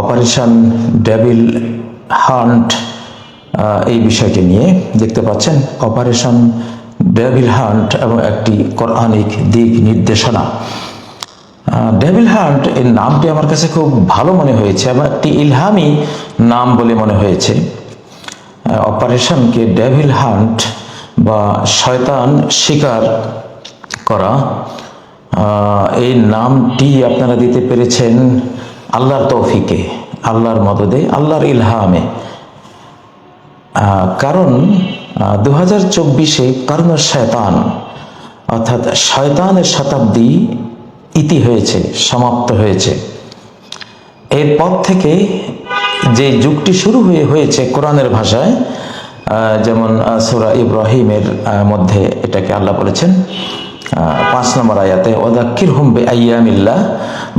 Operation devil hunt এই বিষয়টি নিয়ে দেখতে পাচ্ছেন। অপারেশন ডেভিল হান্ট এবং একটি কোরআনিক দিক নির্দেশনা। ডেভিল হান্ট এর নামটি আমার কাছে খুব ভালো মনে হয়েছে এবং একটি ইলহামি নাম বলে মনে হয়েছে। অপারেশনকে ডেভিল হান্ট বা শয়তান শিকার করা এই নামটি আপনারা দিতে পেরেছেন আল্লাহর তৌফিকে, আল্লাহর মদদে, আল্লাহর ইলহামে। কারণ দু হাজার চব্বিশে কর্ণ শয়তান, অর্থাৎ শয়তানের শতাব্দী ইতি হয়েছে, সমাপ্ত হয়েছে। এরপর থেকে যে যুগটি শুরু হয়ে হয়েছে কোরআনের ভাষায় যেমন সূরা ইব্রাহিমের মধ্যে এটাকে আল্লাহ বলেছেন পাঁচ নম্বর আয়াতে ওদাক্কির হুম বে আয়ামিল্লাহ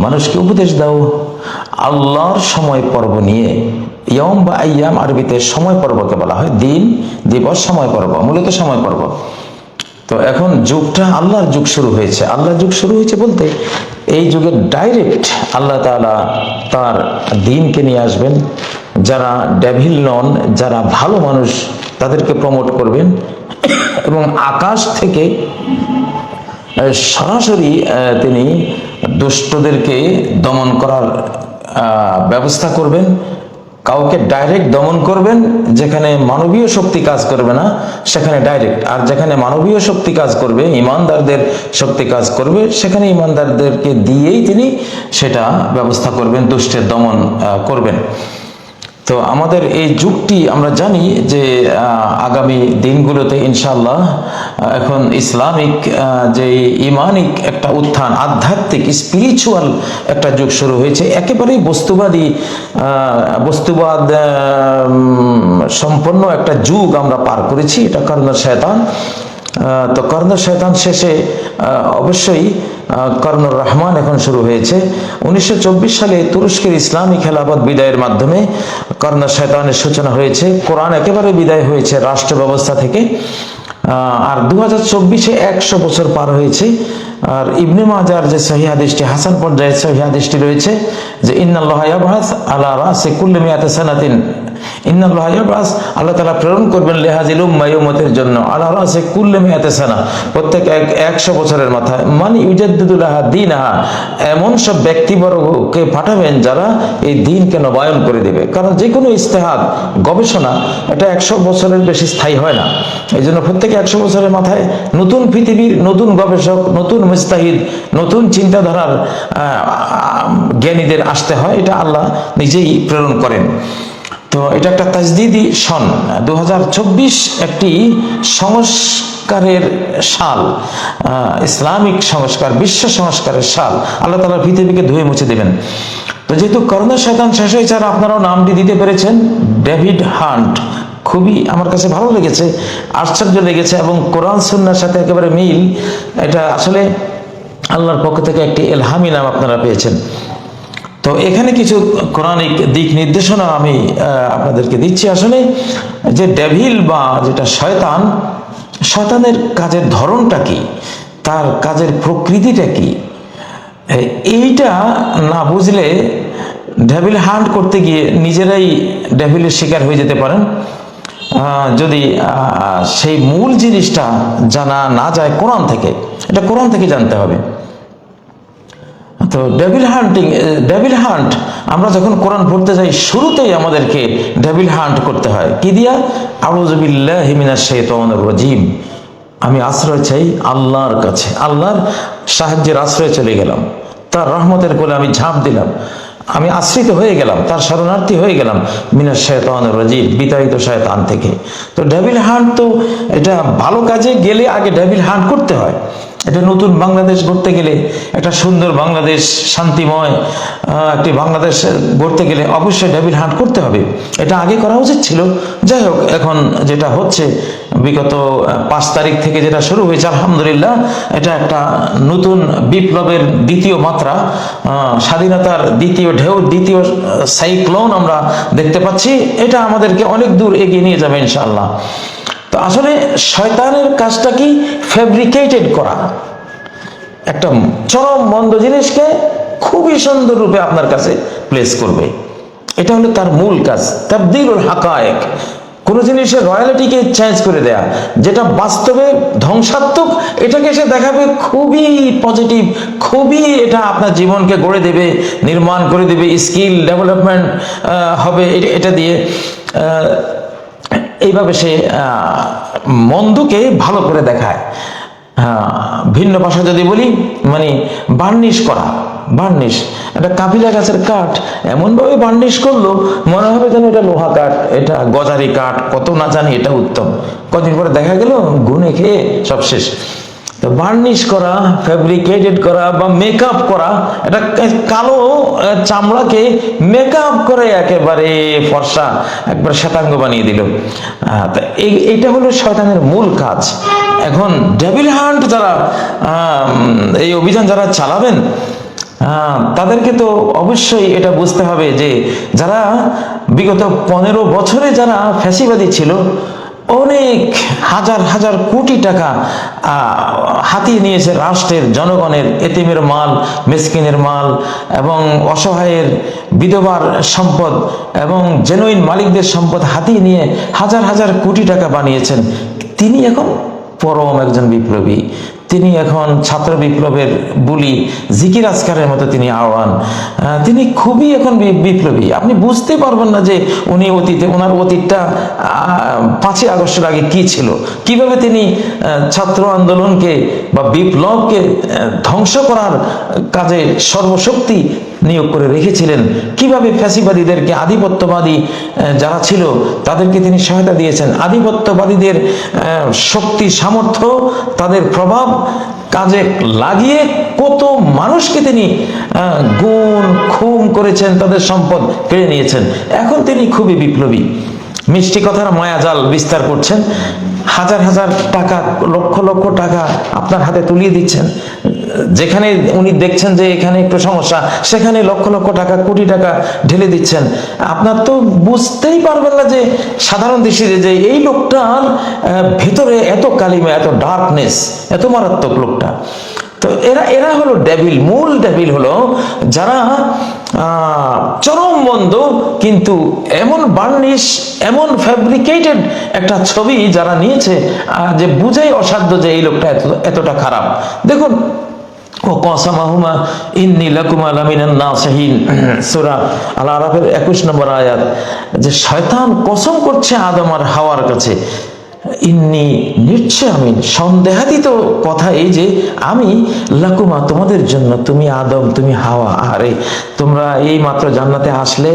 মানুষকে উপদেশ দাও আল্লাহর সময় পর্ব নিয়ে ইয়ম বা আয়াম আরবিতে সময় পর্বকে বলা হয়, দিন, দিবস, সময় পর্ব, মূলত সময় পর্ব। তো এখন যুগটা আল্লাহর যুগ শুরু হয়েছে। আল্লাহর যুগ শুরু হয়েছে বলতে এই যুগে ডাইরেক্ট আল্লাহ তাআলা তার দিনকে নিয়ে আসবেন। যারা ডেভিল নন, যারা ভালো মানুষ, তাদেরকে প্রমোট করবেন। এবং আকাশ থেকে সরাসরি তিনি দুষ্টদেরকে দমন করার ব্যবস্থা করবেন, কাউকে ডাইরেক্ট দমন করবেন, যেখানে মানবীয় শক্তি কাজ করবে না, সেখানে ডাইরেক্ট আর যেখানে মানবীয় শক্তি কাজ করবে, ইমানদারদের শক্তি কাজ করবে, সেখানে ইমানদারদেরকে দিয়েই তিনি সেটা ব্যবস্থা করবেন, দুষ্টের দমন করবেন। তো আমাদের এই যুগটি আমরা জানি যে আগামী দিনগুলোতে ইনশাল্লাহ এখন ইসলামিক যে ইমানিক একটা উত্থান, আধ্যাত্মিক স্পিরিচুয়াল একটা যুগ শুরু হয়েছে, একেবারেই বস্তুবাদী বস্তুবাদ সম্পন্ন একটা যুগ আমরা পার করেছি, এটা কর্ণ শয়তান। তো কর্ণ শয়তান শেষে অবশ্যই কর্ণ রহমান এখন শুরু হয়েছে। উনিশশো চব্বিশ সালে তুরস্কের ইসলামী খেলাফত বিদায়ের মাধ্যমে কর্ণ শয়তানের সূচনা হয়েছে। কোরআন একেবারে বিদায় হয়েছে রাষ্ট্র ব্যবস্থা থেকে। আর দু হাজার চব্বিশে একশো বছর পার হয়েছে। আর ইবনে মাজার যে সহি হাদিসটি, হাসান পর্যায়ের সহি হাদিসটি রয়েছে যে, ইন্নাল্লাহ ইয়াবহাস আলা রাসে কুল্লি মিয়াতে সানাতিন। ইয়াবহাস আল্লাহ তাআলা প্রেরণ করবেন লিহাজিল উম্মাহ উম্মতের জন্য আলা রাসে কুল্লি মিয়াতে সানা। প্রত্যেক এক একশো বছরের মাথায়। মানে ইউজাদ্দিদুল্লাহ দীনাহা। এমন সব ব্যক্তিবর্গকে পাঠাবেন যারা এই দিনকে নবায়ন করে দেবে। কারণ যে কোনো ইস্তেহাদ, গবেষণা, এটা একশো বছরের বেশি স্থায়ী হয় না। এই জন্য প্রত্যেক একশো বছরের মাথায় নতুন পৃথিবীর নতুন গবেষক, নতুন মুস্তাহিদ, নতুন চিন্তাধারার জ্ঞানীদের আসতে হয়। এটা আল্লাহ নিজেই প্রেরণ করেন। তো এটা একটা তাজদিদি সন। দু একটি সংস্কারের সাল ইসলামিক সংস্কার, বিশ্ব সংস্কারের সাল। আল্লাহ তালা পৃথিবীকে ধুয়ে মুছে দেবেন। তো যেহেতু করোনা শয়তান শেষ হয়েছে, আর আপনারাও নামটি দিতে পেরেছেন, ডেভিড হান্ট। খুবই আমার কাছে ভালো লেগেছে, আশ্চর্য লেগেছে, এবং কোরআন সুন্নার সাথে একেবারে মিল। এটা আসলে আল্লাহর পক্ষ থেকে একটি এলহামি নাম আপনারা পেয়েছেন। তো এখানে কিছু কোরআনিক দিক নির্দেশনা আমি আপনাদেরকে দিচ্ছি। আসলে যে ডেভিল বা যেটা শয়তান, শয়তানের কাজের ধরনটা কি? তার কাজের প্রকৃতিটা কি? এইটা না বুঝলে ডেভিল হান্ট করতে গিয়ে নিজেরাই ডেভিলের শিকার হয়ে যেতে পারেন। যদি সেই মূল জিনিসটা জানা না যায় কোরআন থেকে, এটা কোরআন থেকে জানতে হবে। তো ডেভিল হান্টিং ডেভিল হান্ট আমরা যখন কোরআন পড়তে যাই, শুরুতেই আমাদেরকে ডেভিল হান্ট করতে হয়। কি দিয়া? আউযুবিল্লাহি হিমিনাশ শাইতানির রাজিম। আমি আশ্রয় চাই আল্লাহর কাছে। আল্লাহর সাহায্যের আশ্রয় চলে গেলাম। তার রহমতের কোলে আমি ঝাঁপ দিলাম। আমি আশ্রিত হয়ে গেলাম। তার শরণার্থী হয়ে গেলাম মিনাস শয়তান রাজিব বিতাড়িত শয়তান থেকে। তো ডেভিল হান্ট তো এটা ভালো কাজে গেলে আগে ডেভিল হান্ট করতে হয়। এটা নতুন বাংলাদেশ গড়তে গেলে, একটা সুন্দর বাংলাদেশ, শান্তিময় একটি বাংলাদেশ গড়তে গেলে অবশ্যই ডেভিল হান্ট করতে হবে। এটা আগে করা উচিত ছিল। যাই হোক, এখন যেটা হচ্ছে, বিগত পাঁচ তারিখ থেকে যেটা শুরু হয়েছে, আলহামদুলিল্লাহ, এটা একটা নতুন বিপ্লবের দ্বিতীয় মাত্রা। স্বাধীনতার দ্বিতীয় ঢেউ, দ্বিতীয় সাইক্লোন আমরা দেখতে পাচ্ছি। এটা আমাদেরকে অনেক দূর এগিয়ে নিয়ে যাবে, ইনশাআল্লাহ। তো আসলে শয়তানের কাজটা কি? ফেব্রিকেটেড করা। একটা চরম মন্দ জিনিসকে খুবই সুন্দর রূপে আপনার কাছে প্লেস করবে। এটা হলো তার মূল কাজ, তাবদিলুল হাকায়েক। কোন জিনিসের রয়্যালিটিকে চেঞ্জ করে দেয়া, যেটা বাস্তবে ধ্বংসাত্মক, এটাকে সে দেখাবে খুবই পজিটিভ খুবই এটা আপনার জীবনকে গড়ে দেবে, নির্মাণ করে দেবে স্কিল ডেভেলপমেন্ট হবে এটা দিয়ে। এইভাবে সে মন্দকে ভালো করে দেখায়। হ্যাঁ ভিন্ন ভাষা যদি বলি মানে বার্নিশ করা বার্নিশ একটা কাপিলা গাছের কাঠ এমনভাবে বার্নিশ করল, মনে হবে যেন এটা লোহা কাঠ, এটা গজারি কাঠ, কত না জানি, এটা উত্তম। কদিন পরে দেখা গেল গুনে খেয়ে সব শেষ। তো বার্নিশ করা ফ্যাব্রিকেটেড করা বা মেকআপ করা, এটা কালো চামড়াকে মেকআপ করে একেবারে ফর্সা, একবার শ্বেতাঙ্গ বানিয়ে দিল। এইটা হলো শয়তানের মূল কাজ। এখন ডেভিল হান্ট যারা এই অভিযান যারা চালাবেন তাদেরকে তো অবশ্যই এটা বুঝতে হবে যে যারা বিগত পনেরো বছরে যারা ফ্যাসিবাদী ছিল অনেক হাজার হাজার কোটি টাকা হাতিয়ে নিয়েছে রাষ্ট্রের জনগণের, এতিমের মাল, মেসকিনের মাল এবং অসহায়ের বিধবার সম্পদ এবং জেনুইন মালিকদের সম্পদ হাতিয়ে নিয়ে হাজার হাজার কোটি টাকা বানিয়েছেন। তিনি এখন পরম একজন বিপ্লবী। তিনি এখন ছাত্র বিপ্লবের বুলি, জিকির আজকারের মতো তিনি আহ্বান। তিনি খুবই এখন বিপ্লবী। আপনি বুঝতে পারবেন না যে উনি অতীতে ওনার অতীতটা পাঁচই আগস্টের আগে কি ছিল? কীভাবে তিনি ছাত্র আন্দোলনকে বা বিপ্লবকে ধ্বংস করার কাজে সর্বশক্তি নিয়োগ করে রেখেছিলেন। কীভাবে ফ্যাসিবাদীদেরকে আধিপত্যবাদী যারা ছিল, তাদেরকে তিনি সহায়তা দিয়েছেন? আধিপত্যবাদীদের শক্তি, সামর্থ্য, তাদের প্রভাব কাজে লাগিয়ে কত মানুষকে তিনি গুণ, খুন করেছেন, তাদের সম্পদ কেড়ে নিয়েছেন। এখন তিনি খুবই বিপ্লবী। মিষ্টি কথার মায়াজাল বিস্তার করছেন। হাজার হাজার টাকা, লক্ষ লক্ষ টাকা আপনার হাতে তুলিয়ে দিচ্ছেন। যেখানে উনি দেখছেন যে এখানে একটু সমস্যা, সেখানে লক্ষ লক্ষ টাকা, কোটি টাকা ঢেলে দিচ্ছেন। আপনার তো বুঝতেই পারবেন না যে সাধারণ দৃষ্টিতে যে এই লোকটার ভেতরে এত কালিমা, এত ডার্কনেস এত মারাত্মক লোকটা। তো এরা এরা হলো ডেভিল মূল ডেভিল হলো যারা চরম বন্ধ, কিন্তু এমন বার্নিশ এমন ফ্যাব্রিকেটেড একটা ছবি যারা নিয়েছে যে বুঝাই অসাধ্য যে এই লোকটা এত, এতটা খারাপ। দেখুন নম্বর আয়াত, যে শয়তান কসম করছে আদম আর হাওয়ার কাছে। ইন্নি আমি সন্দেহাতীত কথা এই যে, আমি লাকুমা, তোমাদের জন্য, তুমি আদম, তুমি হাওয়া। আরে, তোমরা এই মাত্র জান্নাতে আসলে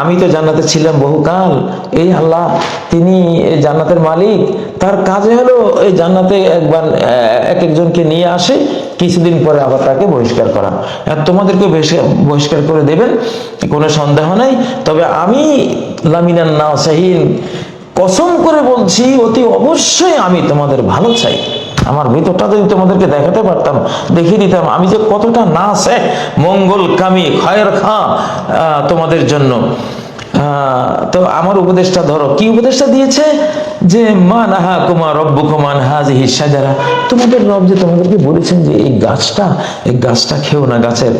আমি তো জান্নাতে ছিলাম বহুকাল। এই আল্লাহ, তিনি জান্নাতের মালিক। তার কাজে হলো এই জান্নাতে একবার এক একজনকে নিয়ে আসে। কিছুদিন পরে আবার তাকে বহিষ্কার করা। তোমাদেরকে বহিষ্কার- করে দেবেন, কোনো সন্দেহ নাই। তবে আমি লামিনান না সাহিন কসম করে বলছি, অতি অবশ্যই আমি তোমাদের ভালো চাই। আমার ভিতরটা যদি তোমাদেরকে দেখাতে পারতাম, দেখিয়ে দিতাম। আমি যে কতটা না সে মঙ্গল কামি, খয়ের খা তোমাদের জন্য। তো আমার উপদেশটা ধরো। কি উপদেশটা দিয়েছে? যে মা নাহা কুমার রব্বু কুমান হাজিহি সাজারা তোমাদের রব যে তোমাদেরকে বলেছেন যে এই গাছটা এই গাছটা খেও না গাছের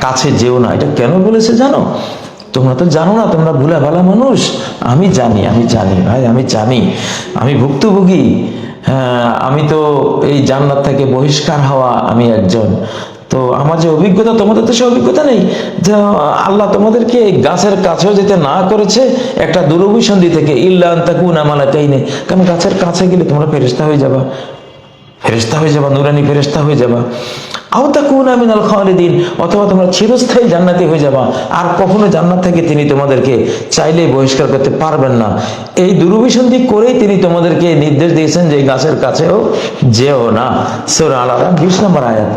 কাছে যেও না। এটা কেন বলেছে জানো? তোমরা তো জানো না তোমরা ভুলা ভালা মানুষ। আমি জানি আমি জানি ভাই আমি জানি। আমি ভুক্তভোগী। হ্যাঁ, আমি তো এই জান্নাত থেকে বহিষ্কার হওয়া আমি একজন। তো আমার যে অভিজ্ঞতা, তোমাদের তো সে অভিজ্ঞতা নেই যে আল্লাহ তোমাদেরকে গাছের কাছেও যেতে না করেছে, একটা দুরভিসন্ধি থেকে, ইল্লা আন্তাকুন আমালা কাইনে কারণ গাছের কাছে গেলে তোমরা ফেরিস্তা হয়ে যাবা। ফেরেস্তা হয়ে যাবা, নুরানি ফেরেস্তা হয়ে যাবা। আও তাকুন আমিনাল খালিদিন, অথবা তোমরা চিরস্থায়ী জান্নাতি হয়ে যাবা। আর কখনো জান্নাত থেকে তিনি তোমাদেরকে চাইলেই বহিষ্কার করতে পারবেন না। এই দুরভিসন্ধি করেই তিনি তোমাদেরকে নির্দেশ দিয়েছেন যে, গাছের কাছেও যেও না। সোরা আলাদা বিশ নম্বর আয়াত।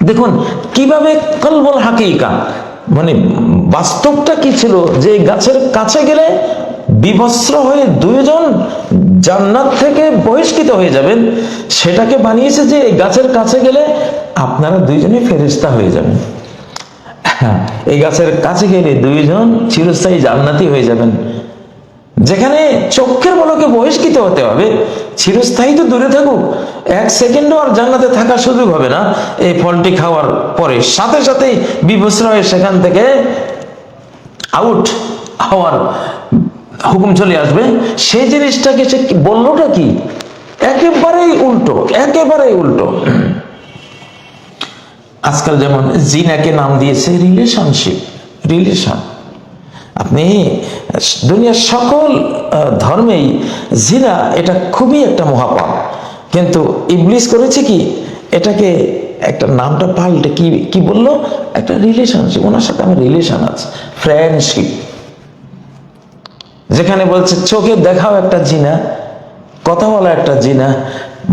দেখুন, কীভাবে কলবল হাকিকা? মানে বাস্তবটা কি ছিল? যে গাছের কাছে গেলে বিভস্র হয়ে দুইজন জান্নাত থেকে বহিষ্কৃত হয়ে যাবেন, সেটাকে বানিয়েছে যে এই গাছের কাছে গেলে আপনারা দুইজনই ফেরিস্তা হয়ে যাবেন। হ্যাঁ এই গাছের কাছে গেলে দুইজন চিরস্থায়ী জান্নাতি হয়ে যাবেন। যেখানে চক্ষের বলকে বহিষ্কৃত হতে হবে, চিরস্থায়ী তো দূরে থাকুক, এক সেকেন্ডও আর জান্নাতে থাকার সুযোগ হবে না। এই ফলটি খাওয়ার পরে সাথে সাথেই বিভস্র হয়ে সেখান থেকে আউট হওয়ার হুকুম চলে আসবে। সেই জিনিসটাকে সে বললোটা কি? একেবারেই উল্টো একেবারেই উল্টো। আজকাল যেমন জিনাকে নাম দিয়েছে রিলেশনশিপ রিলেশন আপনি দুনিয়ার সকল ধর্মেই জিনা এটা খুবই একটা মহাপাপ। কিন্তু ইবলিস করেছে কি? এটাকে একটা নামটা পাল্টে কি কি বলল? একটা রিলেশনশিপ ওনার সাথে আমার রিলেশন আছে ফ্রেন্ডশিপ যেখানে বলছে, চোখে দেখাও একটা জিনা, কথা বলা একটা জিনা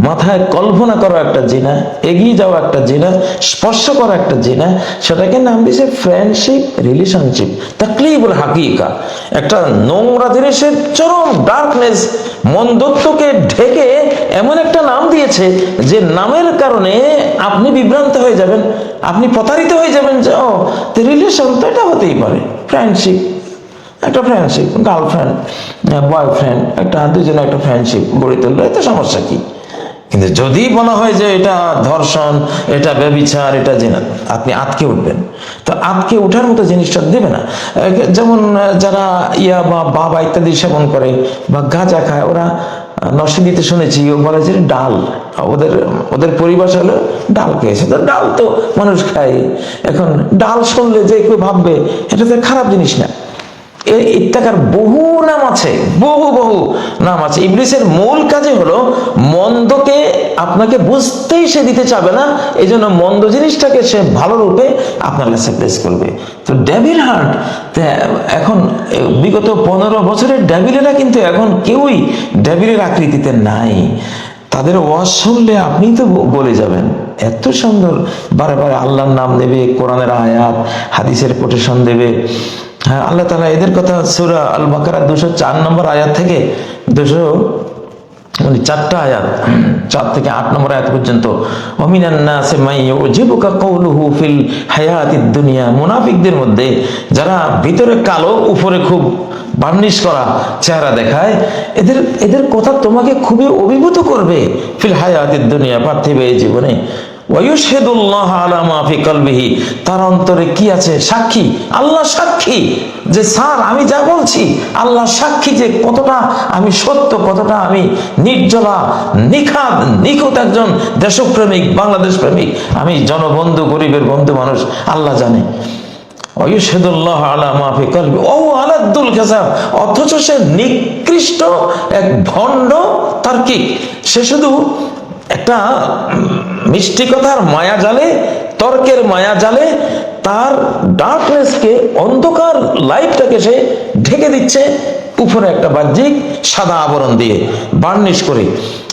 মাথায় কল্পনা করা একটা জিনা, এগিয়ে যাওয়া একটা জিনা, স্পর্শ করা একটা জিনা, সেটাকে নাম দিয়েছে ফ্রেন্ডশিপ রিলেশনশিপ তাকলিবুল হাকিকা। একটা নোংরা জিনিসের চরম ডার্কনেস মন্দত্বকে ঢেকে এমন একটা নাম দিয়েছে যে নামের কারণে আপনি বিভ্রান্ত হয়ে যাবেন, আপনি প্রতারিত হয়ে যাবেন যে, ও রিলেশন তো এটা হতেই পারে ফ্রেন্ডশিপ একটা ফ্রেন্ডশিপ গার্লফ্রেন্ড বয়ফ্রেন্ড একটা দুজনে একটা ফ্রেন্ডশিপ গড়ে তুললো, এতে সমস্যা কি? কিন্তু যদি বলা হয় যে এটা ধর্ষণ, এটা ব্যবিচার, এটা জেনা, আপনি আটকে উঠবেন। তো আটকে ওঠার মতো জিনিসটা দেবে না। যেমন যারা ইয়া বা বাবা ইত্যাদি সেবন করে বা গাঁজা খায়, ওরা নরসিংদীতে শুনেছি, ও বলে যে ডাল, ওদের ওদের পরিভাষা হলো ডাল খেয়েছে। তো ডাল তো মানুষ খায়। এখন ডাল শুনলে যে কেউ ভাববে, এটা তো খারাপ জিনিস না। এর ইত্যাকার বহু নাম আছে, বহু বহু নাম আছে। ইবলিসের মূল কাজে হলো মন্দকে আপনাকে বুঝতেই সে দিতে চাবে না এই জন্য মন্দ জিনিসটাকে সে ভালো রূপে আপনার কাছে প্লেস করবে। তো ডেভিল হার্ট এখন বিগত পনেরো বছরের ডেভিলেরা কিন্তু এখন কেউই ডেভিলের আকৃতিতে নাই। তাদের ওয়াজ শুনলে আপনি তো বলে যাবেন। এত সুন্দর, বারে বারে আল্লাহর নাম নেবে, কোরআনের আয়াত, হাদিসের কোটেশন দেবে। হ্যাঁ আল্লাহ তালা এদের কথা সুরা আল বাকারা দুশো চার নম্বর আয়াত থেকে দুশো মানে চারটা আয়াত, চার থেকে আট নম্বর আয়াত পর্যন্ত অমিনান নাসে মাই ইউজিবুকা কওলুহু ফিল হায়াতিদ দুনিয়া মুনাফিকদের মধ্যে যারা ভিতরে কালো, উপরে খুব বার্নিশ করা চেহারা দেখায়, এদের এদের কথা তোমাকে খুবই অভিভূত করবে, ফিল হায়াতিদ দুনিয়া পার্থিব এই জীবনে। তার অন্তরে কি আছে? সাক্ষী। আল্লাহ সাক্ষী। যে স্যার, আমি যা বলছি আল্লাহ সাক্ষী যে কতটা আমি সত্য, কতটা আমি নির্জলা, নিখাদ, নিখুঁত একজন দেশপ্রেমিক, বাংলাদেশ প্রেমিক। আমি জনবন্ধু, গরিবের বন্ধু মানুষ, আল্লাহ জানে। অথচ সে নিকৃষ্ট এক ভণ্ড তার্কিক। সে শুধু একটা মিষ্টি কথার মায়া জালে তর্কের মায়া জালে তার ডার্কনেসকে অন্ধকার লাইটটাকে সে ঢেকে দিচ্ছে উপরে একটা বাহ্যিক সাদা আবরণ দিয়ে বার্নিশ করে।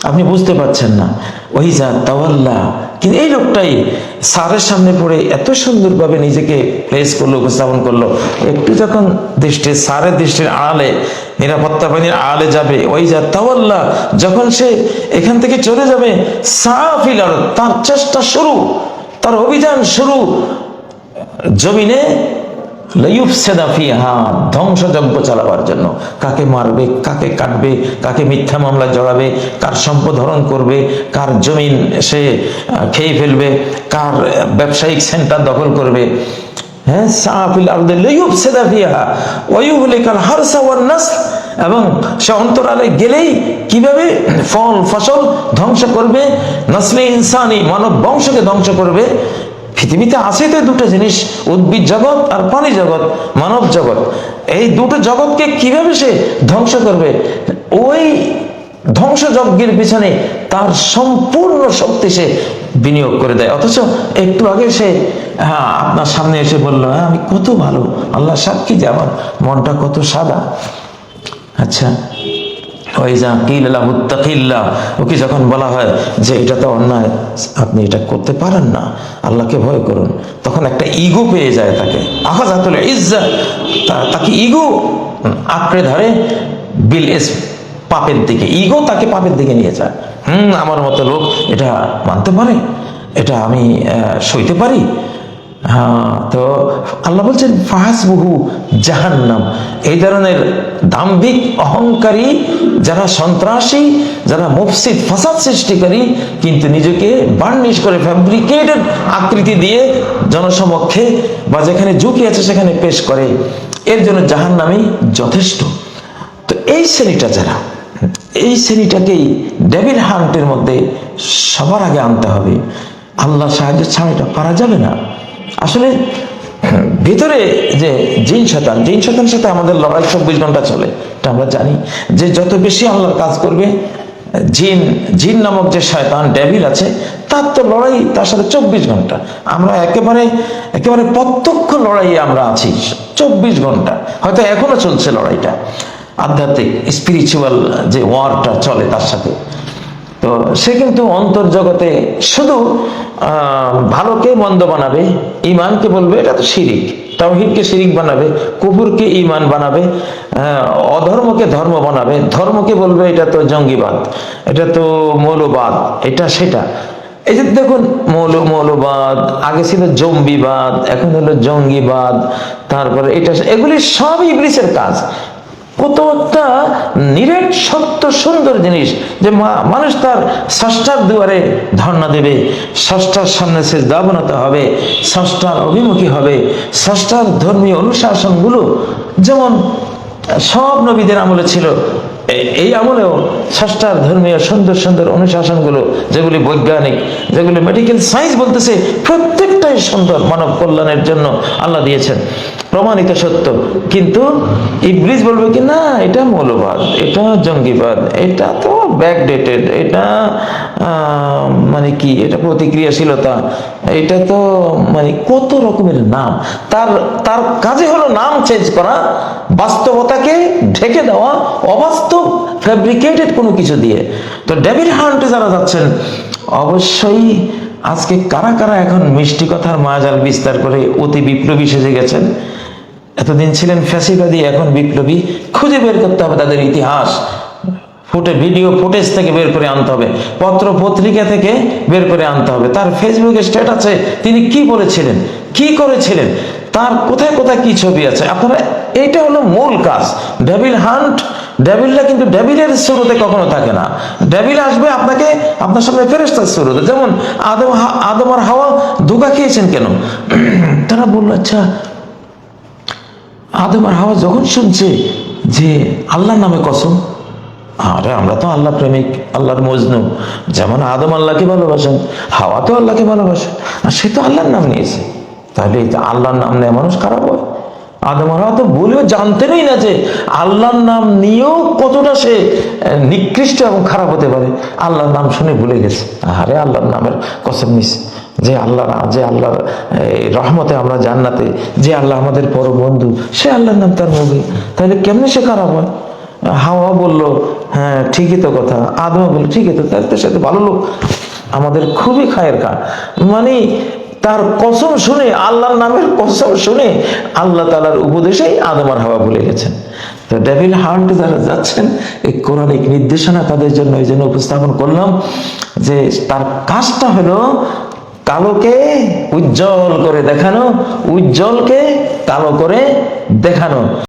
আপনি বুঝতে পারছেন না। ওই যা তাওয়াল্লা। কিন্তু এই লোকটাই স্যারের সামনে পড়ে এত সুন্দরভাবে নিজেকে প্লেস করল, উপস্থাপন করল। একটু যখন দৃষ্টি স্যারের দৃষ্টির আড়ালে, নিরাপত্তা বাহিনীর আড়ালে যাবে ওই যা তাওয়াল্লা যখন সে এখান থেকে চলে যাবে, সাফিলার তার চেষ্টা শুরু, তার অভিযান শুরু। জমিনে ধ্বংসযজ্ঞ চালাবার জন্য। কাকে মারবে, কাকে কাটবে, কাকে মিথ্যা মামলা জড়াবে, কার সম্পদ হরণ করবে, কার জমিন সে খেয়ে ফেলবে, কার ব্যবসায়িক সেন্টার দখল করবে। হ্যাঁ সাফিল আরদে লয়ুফসেদা ফিহা ওয়ুহলিকাল হারসা ওয়ান নাসল এবং সে অন্তরালে গেলেই কীভাবে ফল, ফসল ধ্বংস করবে? নসলে ইনসানি, মানব বংশকে ধ্বংস করবে। পৃথিবীতে আছে তো দুটো জিনিস, উদ্ভিদ জগৎ আর প্রাণী জগৎ, মানব জগৎ। এই দুটো জগৎকে কীভাবে সে ধ্বংস করবে? ওই ধ্বংসযজ্ঞের পিছনে তার সম্পূর্ণ শক্তি সে বিনিয়োগ করে দেয়। অথচ একটু আগে সে হ্যাঁ আপনার সামনে এসে বলল হ্যাঁ আমি কত ভালো আল্লাহ সাক্ষী যে আমার মনটা কত সাদা। আচ্ছা ওকে যখন বলা হয় যে এটা তো অন্যায়, আপনি এটা করতে পারেন না, আল্লাহকে ভয় করুন, তখন একটা ইগো পেয়ে যায় তাকে। আহাজাতুল ইজ্জা তাকে ইগো আঁকড়ে ধরে বিল এস পাপের দিকে, ইগো তাকে পাপের দিকে নিয়ে যায়। হুম, আমার মতো লোক এটা মানতে পারে, এটা আমি সইতে পারি হ্যাঁ তো আল্লাহ বলছেন ফাহাস বহু জাহান্নাম। এই ধরনের দাম্ভিক অহংকারী, যারা সন্ত্রাসী, যারা মুফসিদ ফাসাদ সৃষ্টিকারী কিন্তু নিজেকে বার্নিশ করে ফ্যাব্রিকেটেড আকৃতি দিয়ে জনসমক্ষে বা যেখানে ঝুঁকি আছে সেখানে পেশ করে, এর জন্য জাহান নামই যথেষ্ট। তো এই শ্রেণীটা যারা, এই শ্রেণীটাকেই ডেভিল হান্টের মধ্যে সবার আগে আনতে হবে। আল্লাহ সাহায্য ছাড়া এটা পারা যাবে না। আসলে, ভিতরে যে জিন শতান জিন শতানের সাথে আমাদের লড়াই চব্বিশ ঘণ্টা চলে, এটা আমরা জানি যে যত বেশি আল্লাহর কাজ করবে, জিন জিন নামক যে শয়তান, ডেভিল আছে, তার তো লড়াই তার সাথে চব্বিশ ঘণ্টা। আমরা একেবারে একেবারে প্রত্যক্ষ লড়াইয়ে আমরা আছি চব্বিশ ঘণ্টা। হয়তো এখনও চলছে লড়াইটা। আধ্যাত্মিক স্পিরিচুয়াল যে ওয়ারটা চলে তার সাথে। তো সে কিন্তু অন্তর্জগতে শুধু ভালোকে মন্দ বানাবে ইমানকে বলবে, এটা তো শিরিক। শিরিক বানাবে কুকুরকে ইমান বানাবে অধর্মকে ধর্ম বানাবে, ধর্মকে বলবে এটা তো জঙ্গিবাদ, এটা তো মৌলবাদ, এটা সেটা। এই যে দেখুন, মৌল, মৌলবাদ, আগে ছিল জম্বিবাদ এখন হলো জঙ্গিবাদ, তারপরে এটা, এগুলি সব ইবলিসের কাজ। কত একটা নিরেট সত্য সুন্দর জিনিস যে মানুষ তার ষষ্ঠার দুয়ারে ধর্ণা দেবে ষষ্ঠার সামনে সে দাবনতা হবে ষষ্ঠার অভিমুখী হবে ষষ্ঠার ধর্মীয় অনুশাসনগুলো যেমন সব নবীদের আমলে ছিল এই আমলেও ষষ্ঠার ধর্মীয় সুন্দর সুন্দর অনুশাসনগুলো, যেগুলি বৈজ্ঞানিক, যেগুলি মেডিকেল সায়েন্স বলতেছে, প্রত্যেকটাই সুন্দর মানব কল্যাণের জন্য আল্লাহ দিয়েছেন। প্রমাণিত সত্য। কিন্তু ইবলিস বলবে কি, না, এটা মৌলবাদ, এটা জঙ্গিবাদ, এটা তো ব্যাকডেটেড এটা মানে কি, এটা প্রতিক্রিয়াশীলতা। এটা তো মানে কত রকমের নাম। তার তার কাজে হলো নাম চেঞ্জ করা, বাস্তবতাকে ঢেকে দেওয়া, অবাস্তব ফ্যাব্রিকেটেড কোনো কিছু দিয়ে। তো ডেভিড হান্টে যারা যাচ্ছেন, অবশ্যই আজকে কারা কারা এখন মিষ্টি কথার মায়াজাল বিস্তার করে অতি বিপ্লবী সেজে গেছেন? এতদিন ছিলেন ফ্যাসিবাদী, এখন বিপ্লবী। খুঁজে বের করতে হবে তাদের ইতিহাস। ফুটে ভিডিও ফুটেজ থেকে বের করে আনতে হবে, পত্র পত্রিকা থেকে বের করে আনতে হবে। তার ফেসবুকে স্ট্যাটাসে তিনি কি বলেছিলেন, কি করেছিলেন, তার কোথায় কোথায় কি ছবি আছে? আপনারা, এইটা হলো মূল কাজ। ডেভিল হান্ট ডেভিলটা কিন্তু ডেভিলের শুরুতে কখনো থাকে না। ডেভিল আসবে আপনাকে, আপনার সামনে ফেরেস্তার শুরুতে। যেমন আদম আদম আর হাওয়া ধোকা খেয়েছেন কেন? তারা বলল আচ্ছা আদম আর হাওয়া যখন শুনছে যে আল্লাহর নামে কসম আরে, আমরা তো আল্লাহ প্রেমিক, আল্লাহর মজনু। যেমন আদম আল্লাহকে ভালোবাসেন হাওয়া তো আল্লাহকে ভালোবাসেন, আর সে তো আল্লাহর নাম নিয়েছে। তাহলে আল্লাহর নাম নেয় মানুষ খারাপ হয়? আদম হাওয়া তো বলেও জানতেনই না যে আল্লাহর নাম নিয়েও কতটা সে নিকৃষ্ট এবং খারাপ হতে পারে। আল্লাহর নাম শুনে ভুলে গেছে। আরে আল্লাহর নামের কসম নিছে যে আল্লাহ যে আল্লাহর রহমতে আমরা জান্নাতে, যে আল্লাহ আমাদের পর বন্ধু, সে আল্লাহর নাম তার মুখে। তাহলে কেমনে সে খারাপ হয়? হাওয়া বলল হ্যাঁ ঠিকই তো কথা। আদমা বলল, ঠিকই তো, তার সাথে ভালো লোক। আমাদের খুবই খায়ের খা মানে তার কসম শুনে, আল্লাহর নামের কসম শুনে আল্লাহ তালার উপদেশেই আদমার হাওয়া ভুলে গেছেন। তো ডেভিল হার্ট যারা যাচ্ছেন, এই কোরআনিক নির্দেশনা তাদের জন্য এই জন্য উপস্থাপন করলাম যে তার কাজটা হলো কালোকে উজ্জ্বল করে দেখানো, উজ্জ্বলকে কালো করে দেখানো।